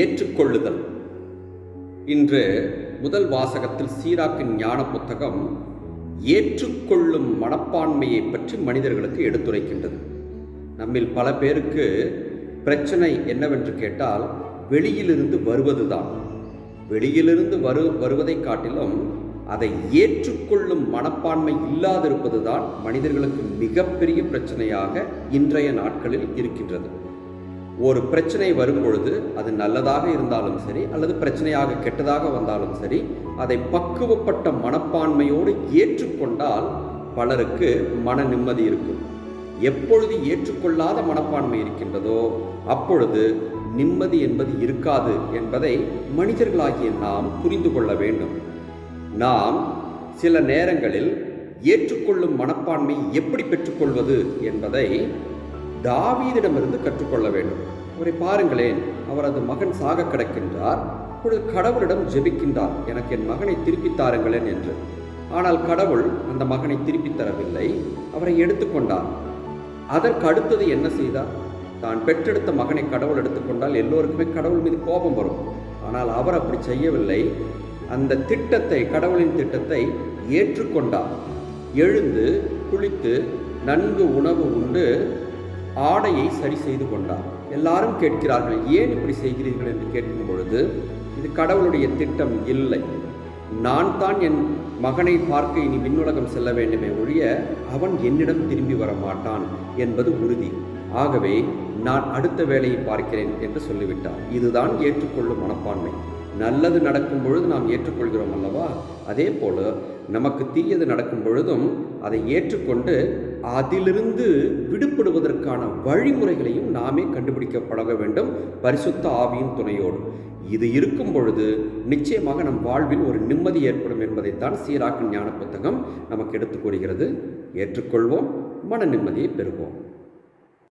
ஏற்றுக்கொள்ளுதல். இன்று முதல் வாசகத்தில் சீராக்கின் ஞான புத்தகம் ஏற்றுக்கொள்ளும் மனப்பான்மையை பற்றி மனிதர்களுக்கு எடுத்துரைக்கின்றது. நம்மில் பல பேருக்கு பிரச்சனை என்னவென்று கேட்டால் வெளியிலிருந்து வருவதுதான். வெளியிலிருந்து வரு வருவதை காட்டிலும் அதை ஏற்றுக்கொள்ளும் மனப்பான்மை இல்லாதிருப்பதுதான் மனிதர்களுக்கு மிகப்பெரிய பிரச்சனையாக இன்றைய நாட்களில் இருக்கின்றது. ஒரு பிரச்சனை வரும்பொழுது அது நல்லதாக இருந்தாலும் சரி அல்லது பிரச்சனையாக கெட்டதாக வந்தாலும் சரி அதை பக்குவப்பட்ட மனப்பான்மையோடு ஏற்றுக்கொண்டால் பலருக்கு மன நிம்மதி இருக்கும். எப்பொழுது ஏற்றுக்கொள்ளாத மனப்பான்மை இருக்கின்றதோ அப்பொழுது நிம்மதி என்பது இருக்காது என்பதை மனிதர்களாகிய நாம் புரிந்து கொள்ள வேண்டும். நாம் சில நேரங்களில் ஏற்றுக்கொள்ளும் மனப்பான்மை எப்படி பெற்றுக்கொள்வது என்பதை தாவீதிடமிருந்து கற்றுக்கொள்ள வேண்டும். அவரை பாருங்களேன் அவரது மகன் சாக கிடக்கின்றார் அப்பொழுது கடவுளிடம் ஜெபிக்கின்றார் எனக்கு என் மகனை திருப்பித் தாருங்களேன் என்று. ஆனால் கடவுள் அந்த மகனை திருப்பித் தரவில்லை அவரை எடுத்துக்கொண்டார் அதற்கு அடுத்தது என்ன செய்தார்? தான் பெற்றெடுத்த மகனை கடவுள் எடுத்துக்கொண்டால் எல்லோருக்குமே கடவுள் மீது கோபம் வரும். ஆனால் அவர் அப்படி செய்யவில்லை. அந்த திட்டத்தை கடவுளின் திட்டத்தை ஏற்றுக்கொண்டார். எழுந்து குளித்து நன்கு உணவு உண்டு ஆடையை சரி செய்து கொண்டார். எல்லாரும் கேட்கிறார்கள் ஏன் இப்படி செய்கிறீர்கள்? என்று கேட்கும் பொழுது இது கடவுளுடைய திட்டம் இல்லை. நான் தான் என் மகனை பார்க்க இனி விண்ணுலகம் செல்ல வேண்டுமே ஒழிய அவன் என்னிடம் திரும்பி வர மாட்டான் என்பது உறுதி. ஆகவே நான் அடுத்த வேலையை பார்க்கிறேன் என்று சொல்லிவிட்டார். இதுதான் ஏற்றுக்கொள்ளும் மனப்பான்மை. நல்லது நடக்கும் பொழுது நாம் ஏற்றுக்கொள்கிறோம் அல்லவா? அதே போல நமக்கு தீயது நடக்கும் பொழுதும் அதை ஏற்றுக்கொண்டு அதிலிருந்து விடுபடுவதற்கான வழிமுறைகளையும் நாமே கண்டுபிடிக்க பழக வேண்டும் பரிசுத்த ஆவியின் துணையோடு. இது இருக்கும் பொழுது நிச்சயமாக நம் வாழ்வில் ஒரு நிம்மதி ஏற்படும் என்பதைத்தான் சீராக்கின் ஞான புத்தகம் நமக்கு எடுத்துக் கூறுகிறது. ஏற்றுக்கொள்வோம் மன நிம்மதியை பெறுவோம்.